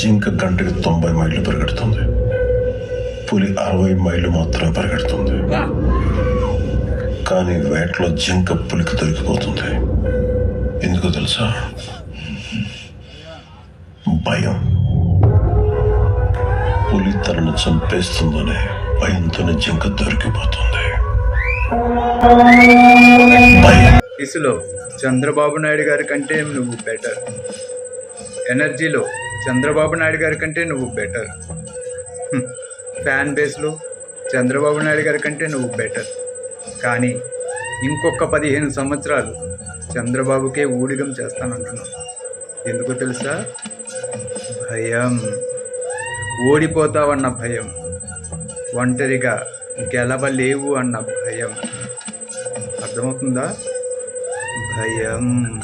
జింక గంటకి తొంభై మైళ్ళు పరిగెడుతుంది. పులి అరవై మైళ్ళు మాత్రమే పరిగెడుతుంది. కానీ వేటలో జింక పులికి దొరికిపోతుంది. ఎందుకు తెలుసా? భయం. పులి తనను చంపేస్తుందనే భయంతోనే జింక దొరికిపోతుంది. భయం. ఇసులో చంద్రబాబు నాయుడు గారి కంటే నువ్వు బెటర్ ఎనర్జీలో చంద్రబాబు నాయుడు గారి కంటే నువ్వు బెటర్. ఫ్యాన్ బేస్లో చంద్రబాబు నాయుడు గారి కంటే నువ్వు బెటర్. కానీ ఇంకొక పదిహేను సంవత్సరాలు చంద్రబాబుకే ఊడిగం చేస్తానంటున్నావు. ఎందుకో తెలుసా? భయం. ఓడిపోతావన్న భయం. ఒంటరిగా గెలవలేవు అన్న భయం. అర్థమవుతుందా? భయం.